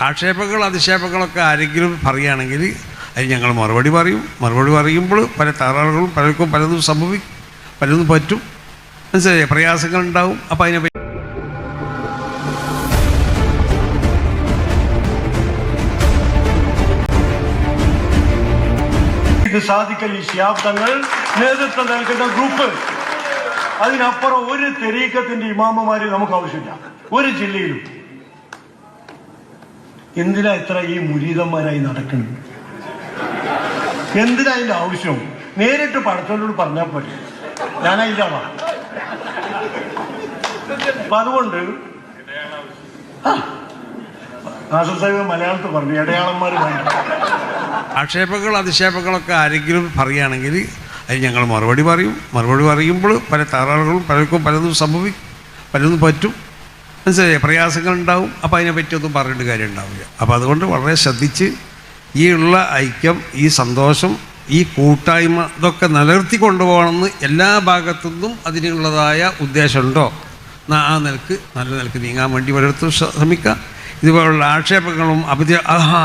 ആക്ഷേപങ്ങൾ അധിക്ഷേപങ്ങളൊക്കെ ആരെങ്കിലും പറയുകയാണെങ്കിൽ അതിന് ഞങ്ങൾ മറുപടി പറയും. മറുപടി പറയുമ്പോൾ പല തകരാറുകളും പലർക്കും പലതും സംഭവിക്കും പലതും പറ്റും. മനസ്സിലായി? പ്രയാസങ്ങൾ ഉണ്ടാവും. അപ്പോൾ അതിനെ സാധിക്കൽ ഈ ശാബ്ദങ്ങൾ നേതൃത്വം നൽകുന്ന ഗ്രൂപ്പ്. അതിനപ്പുറം ഒരു തെരീക്കത്തിന്റെ ഇമാമമാര് നമുക്ക് ആവശ്യമില്ല. ഒരു ജില്ലയിലും. എന്തിനാ ഇത്ര ഈ മുരീതന്മാരായി നടക്കുന്നത് എന്തിനാ അതിന്റെ ആവശ്യം? നേരിട്ട് പടച്ചോനോട് പറഞ്ഞാൽ പറ്റും ഞാൻ അപ്പൊ അതുകൊണ്ട് ആക്ഷേപങ്ങൾ അധിക്ഷേപങ്ങളൊക്കെ ആരെങ്കിലും പറയുകയാണെങ്കിൽ അത് ഞങ്ങൾ മറുപടി പറയും. മറുപടി പറയുമ്പോൾ പല തകരാറുകളും പലർക്കും പലതും സംഭവിക്കും പലതും പറ്റും. മനസ്സിലായി പ്രയാസങ്ങൾ ഉണ്ടാവും അപ്പോൾ അതിനെ പറ്റിയൊന്നും പറഞ്ഞിട്ട് കാര്യം ഉണ്ടാവില്ല അപ്പോൾ അതുകൊണ്ട് വളരെ ശ്രദ്ധിച്ച് ഈ ഉള്ള ഐക്യം ഈ സന്തോഷം ഈ കൂട്ടായ്മ ഇതൊക്കെ നിലനിർത്തി കൊണ്ടുപോകണമെന്ന് എല്ലാ ഭാഗത്തു നിന്നും അതിനുള്ളതായ ഉദ്ദേശമുണ്ടോ? ആ നിലയ്ക്ക് നല്ല നിലയ്ക്ക് നീങ്ങാൻ വേണ്ടി ഓരോരുത്തർ ശ്രമിക്കുക ഇതുപോലുള്ള ആക്ഷേപങ്ങളും അഭി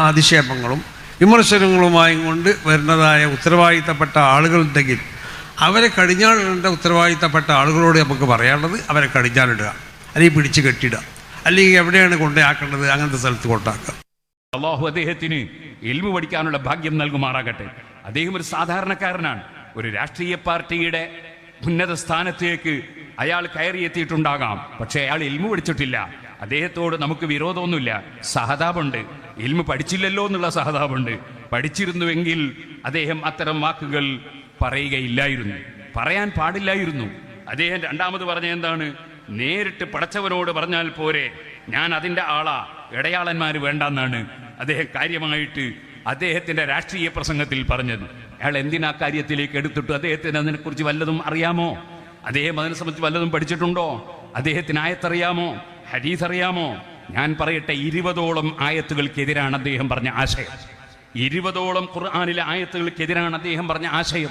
അതിക്ഷേപങ്ങളും വിമർശനങ്ങളുമായി കൊണ്ട് വരുന്നതായ ഉത്തരവാദിത്തപ്പെട്ട ആളുകളുണ്ടെങ്കിൽ അവരെ കടിഞ്ഞാണിടേണ്ട ഉത്തരവാദിത്തപ്പെട്ട ആളുകളോട് നമുക്ക് പറയാനുള്ളത് അവരെ കടിഞ്ഞാണിടുക. അല്ലെങ്കിൽ പിടിച്ച് കെട്ടിടുക അല്ലെങ്കിൽ എവിടെയാണ് കൊണ്ടുപോയാക്കേണ്ടത് അങ്ങനത്തെ സ്ഥലത്ത് കൊണ്ടാക്കുക. അള്ളാഹു അദ്ദേഹത്തിന് എൽവ് പഠിക്കാനുള്ള ഭാഗ്യം നൽകുമാറാകട്ടെ. അദ്ദേഹം ഒരു സാധാരണക്കാരനാണ്. ഒരു രാഷ്ട്രീയ പാർട്ടിയുടെ ഉന്നത സ്ഥാനത്തേക്ക് അയാൾ കയറിയെത്തിയിട്ടുണ്ടാകാം പക്ഷേ അയാൾ എൽമു പഠിച്ചിട്ടില്ല. അദ്ദേഹത്തോട് നമുക്ക് വിരോധമൊന്നുമില്ല. സഹതാപുണ്ട് എൽമു പഠിച്ചില്ലല്ലോ എന്നുള്ള സഹതാപുണ്ട് പഠിച്ചിരുന്നുവെങ്കിൽ അദ്ദേഹം അത്തരം വാക്കുകൾ പറയുകയില്ലായിരുന്നു. പറയാൻ പാടില്ലായിരുന്നു. അദ്ദേഹം രണ്ടാമത് പറഞ്ഞ എന്താണ്? നേരിട്ട് പടച്ചവനോട് പറഞ്ഞാൽ പോരെ ഞാൻ അതിന്റെ ആളാ ഇടയാളന്മാർ വേണ്ടെന്നാണ് അദ്ദേഹം കാര്യമായിട്ട് അദ്ദേഹത്തിന്റെ രാഷ്ട്രീയ പ്രസംഗത്തിൽ പറഞ്ഞത്. അയാൾ എന്തിനാ കാര്യത്തിലേക്ക് എടുത്തിട്ടു? അദ്ദേഹത്തിന് അതിനെക്കുറിച്ച് വല്ലതും അറിയാമോ? അദ്ദേഹം അതിനെ സംബന്ധിച്ച് വല്ലതും പഠിച്ചിട്ടുണ്ടോ? അദ്ദേഹത്തിന് ആയത്തറിയാമോ? ഹരീസ് അറിയാമോ ഞാൻ പറയട്ടെ ഇരുപതോളം ആയത്തുകൾക്കെതിരാണ് അദ്ദേഹം പറഞ്ഞ ആശയം. ഇരുപതോളം ഖുർആാനിലെ ആയത്തുകൾക്കെതിരാണ് അദ്ദേഹം പറഞ്ഞ ആശയം.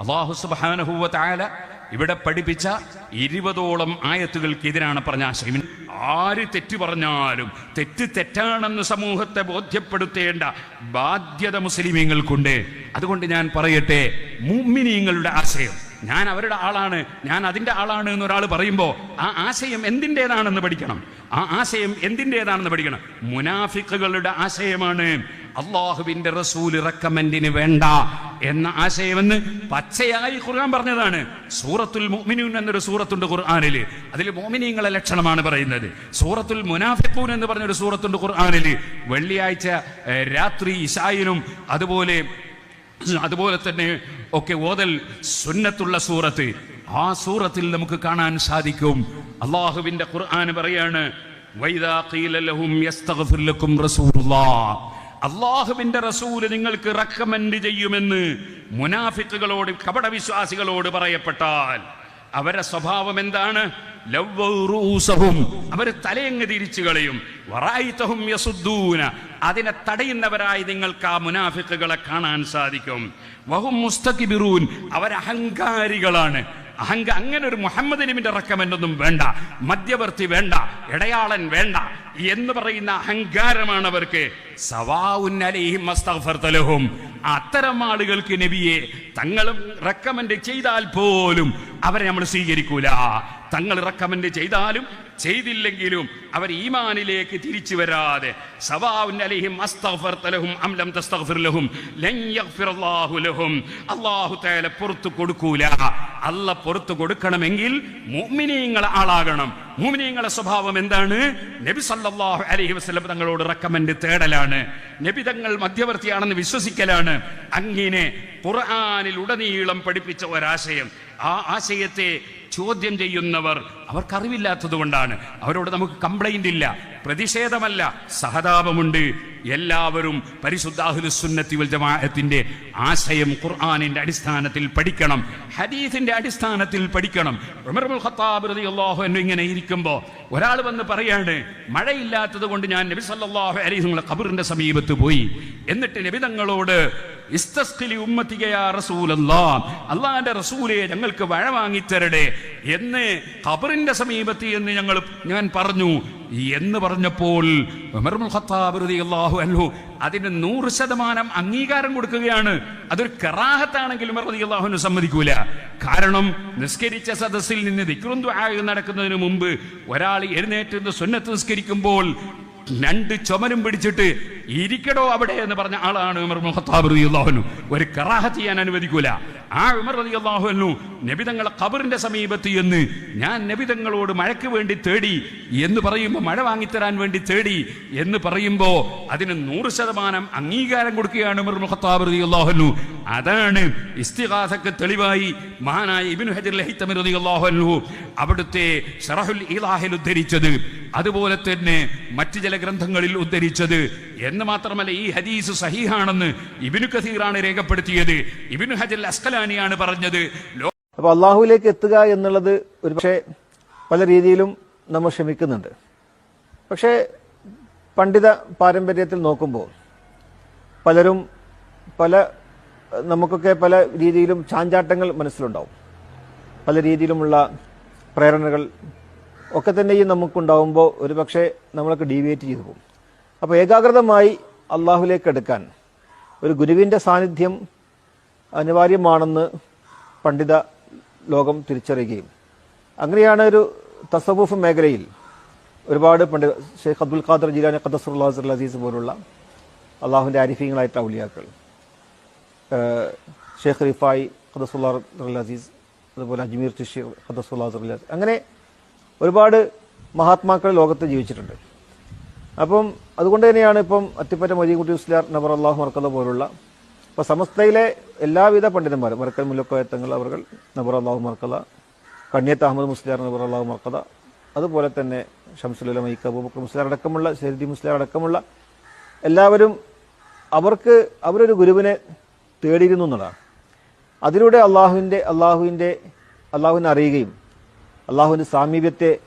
അള്ളാഹു സുബാനഹുവ താല ഇവിടെ പഠിപ്പിച്ച ഇരുപതോളം ആയത്തുകൾക്കെതിരാണ് പറഞ്ഞ ആശയം. ആര് തെറ്റ് പറഞ്ഞാലും തെറ്റ് തെറ്റാണെന്ന് സമൂഹത്തെ ബോധ്യപ്പെടുത്തേണ്ട ബാധ്യത മുസ്ലിമീങ്ങൾക്കുണ്ട്. അതുകൊണ്ട് ഞാൻ പറയട്ടെ മുമ്മിനീങ്ങളുടെ ആശയം. ഞാൻ അവരുടെ ആളാണ് ഞാൻ അതിന്റെ ആളാണ് എന്നൊരാൾ പറയുമ്പോൾ ആ ആശയം എന്തിന്റെതാണെന്ന് പഠിക്കണം. ആ ആശയം എന്തിന്റെതാണെന്ന് പഠിക്കണം. മുനാഫിക്കുകളുടെ ആശയമാണ് അള്ളാഹുവിന്റെ റസൂൽ റെക്കമെന്റിന് വേണ്ട എന്ന ആശയമെന്ന് പച്ചയായി ഖുർആൻ പറഞ്ഞതാണ്. സൂറത്തുൽ മുഅ്മിനൂൻ എന്നൊരു സൂറത്തുണ്ട് ഖുർആനിൽ അതിൽ മോമിനീങ്ങളെ ലക്ഷണമാണ് പറയുന്നത്. സൂറത്തുൽ മുനാഫിഖൂൻ എന്ന് പറഞ്ഞൊരു സൂറത്തുണ്ട് ഖുർആനിൽ വെള്ളിയാഴ്ച രാത്രി ഇഷായിനും അതുപോലെ അതുപോലെ തന്നെ ഒക്കെ ഓതൽ സുന്നത്തുള്ള സൂറത്ത്. ആ സൂറത്തിൽ നമുക്ക് കാണാൻ സാധിക്കും. അള്ളാഹുവിന്റെ ഖുർആൻ പറയാണ് വൈദാ ഖീല ലഹും യസ്തഗ്ഫിർ ലക്കും അള്ളാഹുവിന്റെ റസൂൽ നിങ്ങൾക്ക് റെക്കമെൻഡ് ചെയ്യുമെന്ന് മുനാഫിക്കുകളോട് കപടവിശ്വാസികളോട് പറയപ്പെട്ടാൽ അവരെ സ്വഭാവം എന്താണ്? അവർ തലയങ്ങ് തിരിച്ചു കളയും. അതിനെ തടയുന്നവരായി നിങ്ങൾക്ക് ആ മുനാഫിക്കുകളെ കാണാൻ സാധിക്കും. വഹും മുസ്തഖിബിറൂൻ. അവർ അഹങ്കാരികളാണ് അഹങ്ക അങ്ങനെ ഒരു മുഹമ്മദ് നബിന്റെ റെക്കമെൻഡ് ഒന്നും വേണ്ട മധ്യവർത്തി വേണ്ട ഇടയാളൻ വേണ്ട എന്ന് പറയുന്ന അഹങ്കാരമാണ് അവർക്ക്. സവാഉൻ അലൈഹിം അസ്തഗ്ഫർത ലഹും. അത്തരം ആളുകൾക്ക് നബിയെ തങ്ങളും റെക്കമെൻഡ് ചെയ്താൽ പോലും അവരെ നമ്മൾ സ്വീകരിക്കൂല. തങ്ങൾ റെക്കമെൻഡ് ചെയ്താലും ചെയ്തില്ലെങ്കിലും അവർ ഈമാനിലേക്ക് തിരിച്ചു വരാതെ സവാഉൻ അലൈഹിം അസ്തഗ്ഫർത ലഹും അം ലം തസ്തഗ്ഫിർ ലഹും ലൻ യഗ്ഫിറല്ലാഹു ലഹും. അല്ലാഹു തആല പുറത്തു കൊടുക്കൂല. അല്ല പുറത്തു കൊടുക്കണമെങ്കിൽ മുഅ്മിനീങ്ങളെ ആളാകണം. മുഅ്മിനീങ്ങളെ സ്വഭാവം എന്താണ്? നബി സല്ലാഹു അലഹി വസ്ലം തങ്ങളോട് റെക്കമെൻഡ് തേടലാണ്. നബി തങ്ങൾ മധ്യവർത്തിയാണെന്ന് വിശ്വസിക്കലാണ്. അങ്ങനെ ഖുർആാനിൽ ഉടനീളം പഠിപ്പിച്ച ഒരാശയം. ആ ആശയത്തെ ചോദ്യം ചെയ്യുന്നവർ അവർക്കറിവില്ലാത്തത് കൊണ്ടാണ് അവരോട് നമുക്ക് കംപ്ലൈന്റ് ഇല്ല. പ്രതിഷേധമല്ല. സഹതാപമുണ്ട്. എല്ലാവരും പരിശുദ്ധാഹുലുസുന്നത്തി ജമാഅത്തിന്റെ ആശയം ഖുർആനിന്റെ അടിസ്ഥാനത്തിൽ പഠിക്കണം. ഹദീസിന്റെ അടിസ്ഥാനത്തിൽ പഠിക്കണം. ഉമറുൽ ഖത്താബ് റളിയല്ലാഹു അൻഹു ഇങ്ങനെ ഇരിക്കുമ്പോൾ ഒരാൾ വന്ന് പറയാണ് മഴയില്ലാത്തത് കൊണ്ട് ഞാൻ നബി സല്ലല്ലാഹു അലൈഹി വസല്ലം ഖബറിന്റെ സമീപത്ത് പോയി. എന്നിട്ട് നബി തങ്ങളോട് അള്ളാഹിന്റെ റസൂലെ ഞങ്ങൾക്ക് വഴ വാങ്ങിത്തരടെ എന്ന് ഖബറിന്റെ സമീപത്ത് എന്ന് ഞങ്ങൾ ഞാൻ പറഞ്ഞു. എന്ന് പറഞ്ഞപ്പോൾ അൻഹു അതിന് നൂറ് ശതമാനം അംഗീകാരം കൊടുക്കുകയാണ്. അതൊരു കറാഹത്താണെങ്കിലും ഉമർ റളിയല്ലാഹുവിന് സമ്മതിക്കൂല. കാരണം നിസ്കരിച്ച സദസ്സിൽ നിന്ന് ദിക്റും ദുആയും നടക്കുന്നതിന് മുമ്പ് ഒരാൾ എഴുന്നേറ്റ് സുന്നത്ത് നിസ്കരിക്കുമ്പോൾ രണ്ട് ചുമലും പിടിച്ചിട്ട് ഇരിക്കടോ അവിടെ എന്ന് പറഞ്ഞ ആളാണ് ഉമർ മുഹത്താബ് റളിയല്ലാഹു ഒരു കറാഹത്ത് ചെയ്യാൻ അനുവദിക്കൂല. ആ ഉമർ റളിയല്ലാഹു നബിതങ്ങളെ ഖബറിന്റെ സമീപത്ത് എന്ന് ഞാൻ നബിതങ്ങളോട് മഴയ്ക്ക് വേണ്ടി തേടി എന്ന് പറയുമ്പോൾ മഴ വാങ്ങിത്തരാൻ വേണ്ടി തേടി എന്ന് പറയുമ്പോൾ അതിന് നൂറ് ശതമാനം അംഗീകാരം കൊടുക്കുകയാണ് ഉമർ മുഹത്താബ് റളിയല്ലാഹു അതാണ് ഇസ്തിഗാസക്ക് തെളിവായി മഹാനായ ഇബിൻ ഹജർ ലഹിത്തമി അൻഹു അവിടുത്തെ ഷറഹുൽ ഇലാഹിൽ ഉദ്ധരിച്ചത്. അതുപോലെ തന്നെ മറ്റു ചില ഗ്രന്ഥങ്ങളിൽ ഉദ്ധരിച്ചത്. എന്ന് മാത്രമല്ല ഈ ഹദീസ് സഹീഹാണെന്ന് ഇബിനു കഥീറാണ് രേഖപ്പെടുത്തിയത്. ഇബിനു ഹജൽ അസ്കലാനിയാണ് പറഞ്ഞത്. അപ്പൊ അപ്പോൾ അള്ളാഹുവിലേക്ക് എത്തുക എന്നുള്ളത് ഒരു പക്ഷേ പല രീതിയിലും നമ്മൾ ക്ഷമിക്കുന്നുണ്ട് പക്ഷേ പണ്ഡിത പാരമ്പര്യത്തിൽ നോക്കുമ്പോൾ പലരും പല നമുക്കൊക്കെ പല രീതിയിലും ചാഞ്ചാട്ടങ്ങൾ മനസ്സിലുണ്ടാവും. പല രീതിയിലുമുള്ള പ്രേരണകൾ ഒക്കെ തന്നെയും നമുക്കുണ്ടാവുമ്പോൾ ഒരു പക്ഷേ നമ്മളൊക്കെ ഡീവിയേറ്റ് ചെയ്തു പോകും. അപ്പോൾ ഏകാഗ്രതമായി അള്ളാഹുലേക്ക് എടുക്കാൻ ഒരു ഗുരുവിന്റെ സാന്നിധ്യം അനിവാര്യമാണെന്ന് പണ്ഡിത ലോകം തിരിച്ചറിയുകയും. അങ്ങനെയാണ് ഒരു തസവൂഫ് മേഖലയിൽ ഒരുപാട് പണ്ഡിത ഷെയ്ഖ് അബ്ദുൽ ഖാദർ ജിലാനി ഖദസുൽ അസീസ് പോലുള്ള അള്ളാഹുവിന്റെ അരിഫീങ്ങളായിട്ട് ഔലിയാക്കൾ. ഷെയ്ഖ് റിഫായി ഖദസുല്ലാ അസീസ് അതുപോലെ അജ്മീർ ചിഷി ഖദസുല്ലാ അങ്ങനെ ഒരുപാട് മഹാത്മാക്കൾ ലോകത്ത് ജീവിച്ചിട്ടുണ്ട്. അപ്പം അതുകൊണ്ട് തന്നെയാണ് ഇപ്പം അത്തിപ്പറ്റ മൊയ്തീൻകുട്ടി ഉസ്ലാർ നബർ അള്ളാഹു മർക്കത പോലുള്ള ഇപ്പോൾ സമസ്തയിലെ എല്ലാവിധ പണ്ഡിതന്മാരും മറക്കൽ മുല്ലക്കോയത്തങ്ങൾ അവർ നബർ അള്ളാഹു മർക്കത കണ്ണിയത്ത് അഹമ്മദ് മുസ്ലിയാർ നബർ അള്ളാഹു മർക്കത അതുപോലെ തന്നെ ഷംസുല മൈക്ക് അബൂബക്കർ മുസ്ലിയാർ അടക്കമുള്ള ഷെരീദി മുസ്ലിയാർ അടക്കമുള്ള എല്ലാവരും അവർക്ക് അവരൊരു ഗുരുവിനെ തേടിയിരുന്നു എന്നുള്ളതാണ്. അതിലൂടെ അള്ളാഹുവിന്റെ അള്ളാഹുവിന്റെ അള്ളാഹുവിനെ അറിയുകയും അള്ളാഹുവിന്റെ സാമീപ്യത്തെ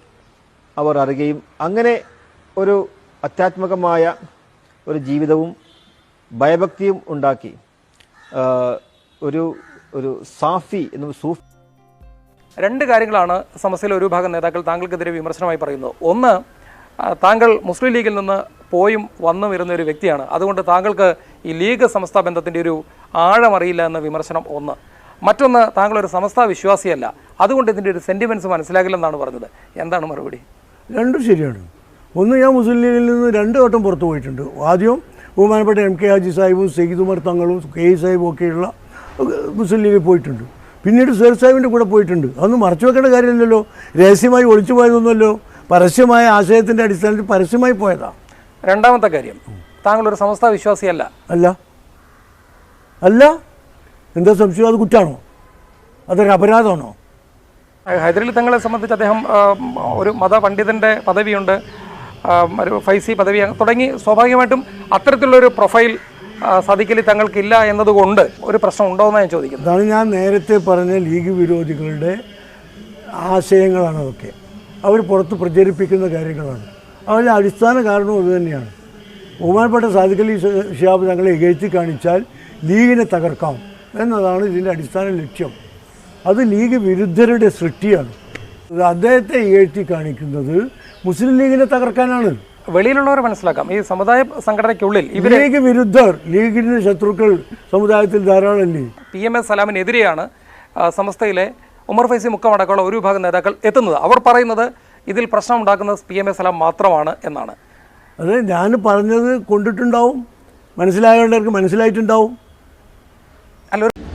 അവർ അറിയുകയും അങ്ങനെ ഒരു അത്യാത്മകമായ ഒരു ജീവിതവും ഭയഭക്തിയും ഉണ്ടാക്കി. ഒരു ഒരു സാഫി എന്ന് സൂഫി രണ്ട് കാര്യങ്ങളാണ് സമസ്യയിലെ ഒരു ഭാഗം നേതാക്കൾ താങ്കൾക്കെതിരെ വിമർശനമായി പറയുന്നത്. ഒന്ന് താങ്കൾ മുസ്ലിം ലീഗിൽ നിന്ന് പോയും വന്നു വരുന്ന ഒരു വ്യക്തിയാണ്. അതുകൊണ്ട് താങ്കൾക്ക് ഈ ലീഗ് സമസ്ത ബന്ധത്തിന്റെ ഒരു ആഴമറിയില്ല എന്ന വിമർശനം ഒന്ന്. മറ്റൊന്ന് താങ്കൾ ഒരു സമസ്ത വിശ്വാസിയല്ല. അതുകൊണ്ട് ഇതിന്റെ ഒരു സെന്റിമെന്റ്സ് മനസ്സിലാകില്ലെന്നാണ് പറഞ്ഞത്. എന്താണ് മറുപടി? രണ്ടും ശരിയാണ്. ഒന്ന് ഞാൻ മുസ്ലിം ലീഗിൽ നിന്ന് രണ്ട് വട്ടം പുറത്തു പോയിട്ടുണ്ട്. ആദ്യം ബഹുമാനപ്പെട്ട എം കെ ഹാജി സാഹിബും സെയ്ദ് ഉമർ തങ്ങളും കെ ഇ സാഹിബും ഒക്കെയുള്ള മുസ്ലിം ലീഗിൽ പോയിട്ടുണ്ട്. പിന്നീട് സേർ സാഹിബിന്റെ കൂടെ പോയിട്ടുണ്ട്. അതൊന്നും മറച്ചു വെക്കേണ്ട കാര്യമില്ലല്ലോ. രഹസ്യമായി ഒളിച്ചു പോയതൊന്നുമല്ലോ. പരസ്യമായ ആശയത്തിന്റെ അടിസ്ഥാനത്തിൽ പരസ്യമായി പോയതാണ് രണ്ടാമത്തെ കാര്യം. താങ്കൾ ഒരു സമസ്ത വിശ്വാസിയല്ല. അല്ല. അല്ല. എന്താ സംശയം? അത് കുറ്റാണോ? അതൊരു അപരാധമാണോ? ഹൈദരലി തങ്ങളെ സംബന്ധിച്ച് അദ്ദേഹം ഒരു മത പണ്ഡിതന്റെ പദവിയുണ്ട് ഒരു ഫൈസി പദവി തുടങ്ങി. സ്വാഭാവികമായിട്ടും അത്തരത്തിലുള്ളൊരു പ്രൊഫൈൽ സദിക്കലി തങ്ങൾക്കില്ല എന്നതുകൊണ്ട് ഒരു പ്രശ്നം ഉണ്ടോ എന്നാണ് ഞാൻ ചോദിക്കുന്നത് അതാണ് ഞാൻ നേരത്തെ പറഞ്ഞ ലീഗ് വിരോധികളുടെ ആശയങ്ങളാണ് അതൊക്കെ. അവർ പുറത്ത് പ്രചരിപ്പിക്കുന്ന കാര്യങ്ങളാണ്. അവരുടെ അടിസ്ഥാന കാരണം കാരണവും അതുതന്നെയാണ് ബഹുമാനപ്പെട്ട സാദിഖലി ഷിയാബ് തങ്ങളെ ഇകഴ്ത്തി കാണിച്ചാൽ ലീഗിനെ തകർക്കാം. എന്നതാണ് ഇതിന്റെ അടിസ്ഥാന ലക്ഷ്യം. അത് ലീഗ് വിരുദ്ധരുടെ സൃഷ്ടിയാണ്. അദ്ദേഹത്തെ ഇകഴ്ത്തി കാണിക്കുന്നത് മുസ്ലിം ലീഗിനെ തകർക്കാനാണ്. വെളിയിലുള്ളവരെ മനസ്സിലാക്കാം. ഈ സമുദായ സംഘടനയ്ക്കുള്ളിൽ ലീഗ് വിരുദ്ധർ ലീഗിന്റെ ശത്രുക്കൾ സമുദായത്തിൽ ധാരാളമല്ലേ പി എം എസ് സലാമിനെതിരെയാണ് സമസ്തയിലെ ഉമർ ഫൈസി മുക്കമടക്കമുള്ള ഒരു വിഭാഗം നേതാക്കൾ എത്തുന്നത്. അവർ പറയുന്നത് ഇതിൽ പ്രശ്നം ഉണ്ടാക്കുന്നത് പി എം എസ് സലാം മാത്രമാണ് എന്നാണ്. അത് ഞാൻ പറഞ്ഞത് കൊണ്ടിട്ടുണ്ടാവും. മനസ്സിലായവർക്ക് മനസ്സിലായിട്ടുണ്ടാവും. അല്ല ഒരു